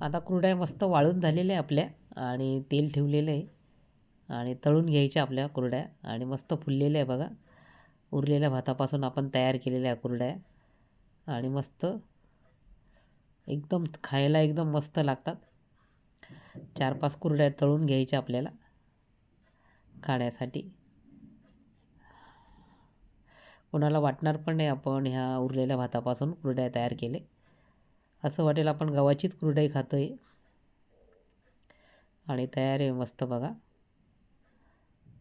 आता कुरड्या मस्त वाळून झालेल्या आहे आपल्या आणि तेल ठेवलेलं आहे. आणि तळून घ्यायच्या आपल्या कुरड्या आणि मस्त फुललेल्या आहे बघा. उरलेल्या भातापासून आपण तयार केलेल्या आहे कुरड्या आणि मस्त एकदम खायला एकदम मस्त लागतात. चार पाच कुरड्या तळून घ्यायच्या आपल्याला खाण्यासाठी. कोणाला वाटणार पण नाही आपण ह्या उरलेल्या भातापासून कुरड्या तयार केले. असं वाटेल आपण गव्हाचीच कुरडई खातो आहे आणि तयार आहे मस्त बघा.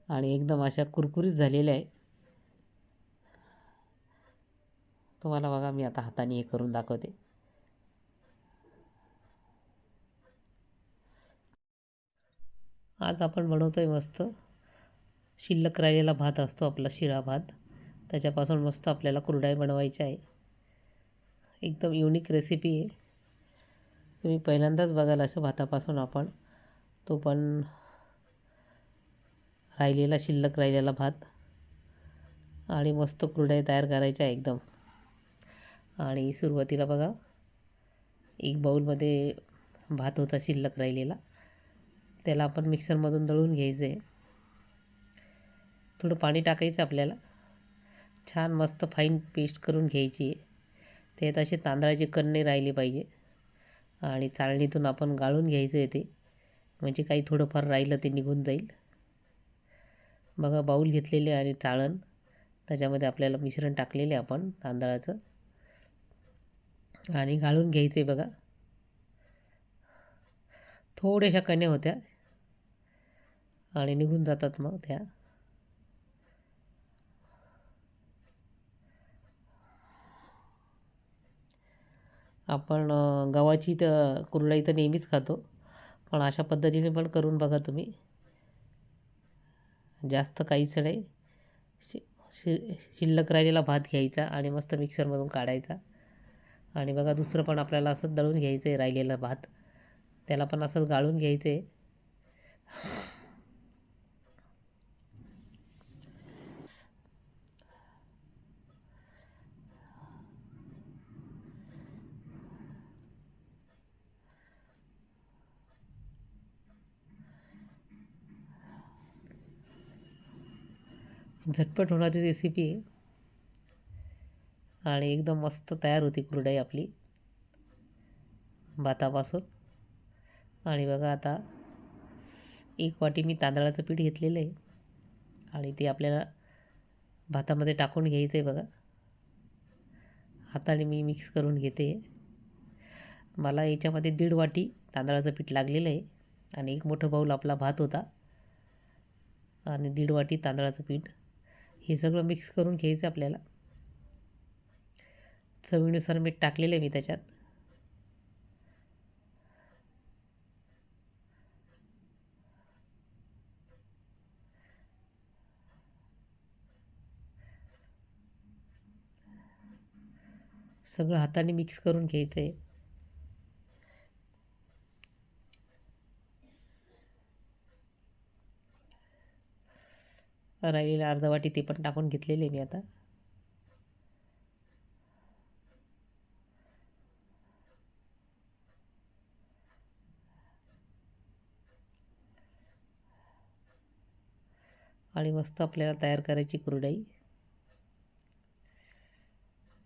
आणि एकदम अशा कुरकुरीत झालेल्या आहे. तुम्हाला बघा मी आता हाताने हे करून दाखवते. आज आपण बनवतो आहे मस्त शिल्लक राहिलेला भात असतो आपला शिळा भात. त्याच्यापासून मस्त आपल्याला कुरडाई बनवायची आहे. एकदम युनिक रेसिपी आहे. तुम्ही पहिल्यांदाच बघाल असं भातापासून आपण. तो पण राहिलेला शिल्लक राहिलेला भात. आणि मस्त कुरडाई तयार करायच्या एकदम. आणि सुरुवातीला बघा एक बाऊलमध्ये भात होता शिल्लक राहिलेला. त्याला आपण मिक्सरमधून दळून घ्यायचं आहे थोडं पाणी टाकायचं आपल्याला. छान मस्त फाईन पेस्ट करून घ्यायची आहे. ते तसे तांदळाचे कण्णे राहिले पाहिजे. आणि चाळणीतून आपण गाळून घ्यायचं आहे ते. म्हणजे काही थोडंफार राहिलं ते निघून जाईल. बघा बाऊल घेतलेले आणि चाळण. त्याच्यामध्ये आपल्याला मिश्रण टाकलेले आपण तांदळाचं. आणि गाळून घ्यायचे बघा. थोड्याशा कण्या होत्या. आणि निघून जातात मग त्या. आपण गव्हाची तर कुरडई तर नेहमीच खातो. पण अशा पद्धतीने पण करून बघा तुम्ही. जास्त काहीच नाही. शि शि शिल्लक राहिलेला भात घ्यायचा आणि मस्त मिक्सरमधून काढायचा. आणि बघा दुसरं पण आपल्याला असंच दळून घ्यायचं आहे राहिलेला भात. त्याला पण असंच गाळून घ्यायचं आहे झटपट होणारी रेसिपी आहे. आणि एकदम मस्त तयार होती कुरडई आपली. भातापासून. आणि बघा आता एक वाटी मी तांदळाचं पीठ घेतलेलं आहे. आणि ते आपल्याला भातामध्ये टाकून घ्यायचं आहे बघा. हाताने मी मिक्स करून घेते. मला याच्यामध्ये दीड वाटी तांदळाचं पीठ लागलेलं आहे. आणि एक मोठं बाऊल आपला भात होता. आणि दीड वाटी तांदळाचं पीठ. हे सगळं मिक्स करून घ्यायचं आपल्याला. चवीनुसार मीठ टाकलेलं आहे मी त्याच्यात. सगळं हाताने मिक्स करून घ्यायचं आहे राहिलेलं अर्धवाटी ते पण टाकून घेतलेले मी आता. आणि मस्त आपल्याला तयार करायची कुरडाई.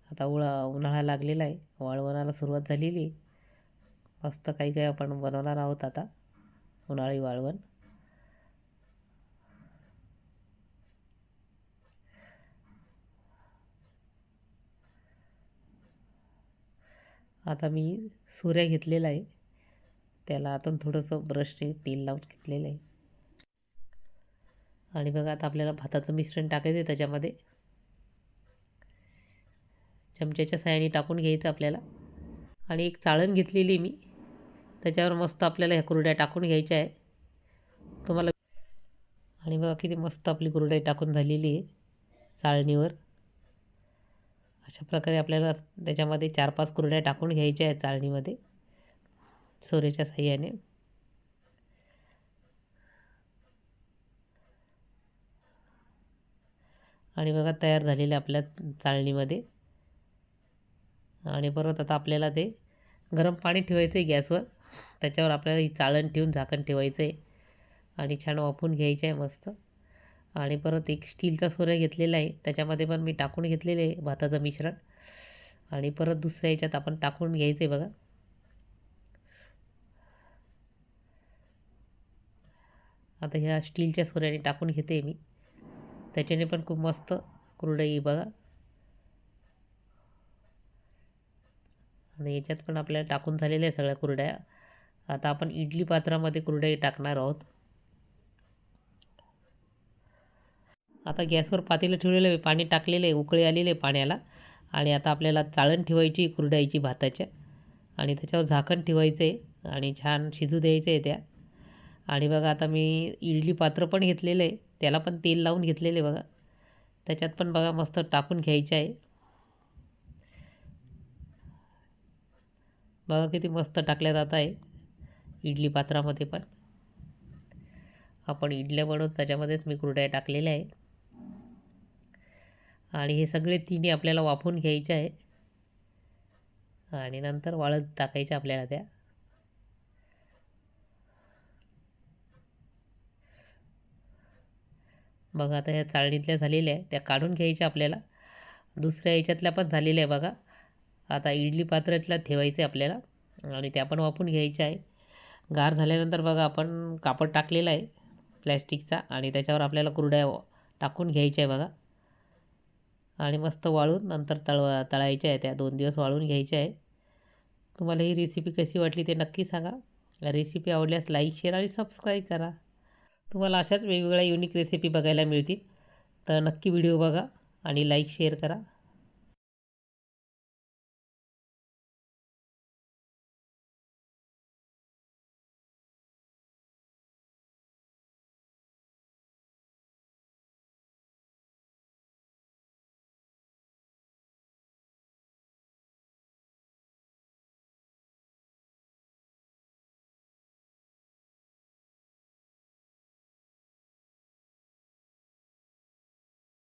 आता उळा उन्हाळा लागलेला आहे वाळवणाला सुरुवात झालेली आहे. मस्त काही काही आपण बनवणार आहोत आता उन्हाळी वाळवण. आता मी सुऱ्या घेतलेला आहे. त्याला आतून थोडंसं ब्रशने तेल लावून घेतलेलं आहे. आणि बघा आता आपल्याला भाताचं मिश्रण टाकायचं आहे त्याच्यामध्ये. चमच्याच्या सायाने टाकून घ्यायचं आपल्याला. आणि एक चाळण घेतलेली मी. त्याच्यावर मस्त आपल्याला ह्या कुरड्या टाकून घ्यायच्या आहे तुम्हाला आणि बघा किती मस्त आपली कुरडई टाकून झालेली आहे. चाळणीवर. अशा प्रकारे आपल्याला त्याच्यामध्ये चार पाच कुरड्या टाकून घ्यायच्या आहेत चाळणीमध्ये. सोरेच्या साह्याने. आणि बघा तयार झालेल्या आपल्या चाळणीमध्ये. आणि परत आता आपल्याला ते गरम पाणी ठेवायचं आहे गॅसवर. त्याच्यावर आपल्याला ही चाळण ठेवून झाकण ठेवायचं आहे. आणि छान वाफवून घ्यायचं आहे मस्त. आणि परत एक स्टीलचा सोऱ्या घेतलेला आहे. त्याच्यामध्ये पण मी टाकून घेतलेले आहे भाताचं मिश्रण. आणि परत दुसऱ्या याच्यात आपण टाकून घ्यायचं आहे बघा. आता ह्या स्टीलच्या सोऱ्याने टाकून घेते मी. त्याच्याने पण खूप मस्त कुरडई बघा. आणि याच्यात पण आपल्याला टाकून झालेल्या आहे सगळ्या कुरड्या. आता आपण इडली पात्रामध्ये कुरडई टाकणार आहोत. आता गॅसवर पातेलं ठेवलेलं आहे पाणी टाकलेलं आहे उकळी आलेले आहे पाण्याला. आणि आता आपल्याला चाळण ठेवायची कुरडायची भाताच्या. आणि त्याच्यावर झाकण ठेवायचं आहे आणि छान शिजू द्यायचं आहे त्या. आणि बघा आता मी इडली पात्र पण घेतलेलं आहे त्याला पण तेल लावून घेतलेलं आहे बघा. त्याच्यात पण बघा मस्त टाकून घ्यायचं आहे. बघा किती मस्त टाकल्या जात आहे इडली पात्रामध्ये पण. आपण इडल्या बनवत त्याच्यामध्येच मी कुरड्या टाकलेल्या आहे आणि हे सगळे तिन्ही आपल्याला वाफवून घ्यायचे आहे आणि नंतर वाळत टाकायच्या आपल्याला त्या. बघा आता ह्या चाळणीतल्या झालेल्या आहे त्या काढून घ्यायच्या आपल्याला. दुसऱ्या याच्यातल्या पण झालेल्या आहे बघा. आता इडली पात्रातल्या ठेवायचं आहे आपल्याला. आणि त्या पण वापरून घ्यायच्या आहे गार झाल्यानंतर बघा आपण कापड टाकलेलं आहे. प्लॅस्टिकचा आणि त्याच्यावर आपल्याला कुरड्या टाकून घ्यायच्या आहे बघा. आणि मस्त वाळून नंतर तळवा तळायच्या आहे त्या दोन दिवस वाळून घ्यायच्या आहे तुम्हाला ही रेसिपी कशी वाटली ते नक्की सांगा. रेसिपी आवडल्यास लाईक शेअर आणि सबस्क्राईब करा. तुम्हाला अशाच वेगवेगळ्या युनिक रेसिपी बघायला मिळतील. तर नक्की व्हिडिओ बघा आणि लाईक शेअर करा.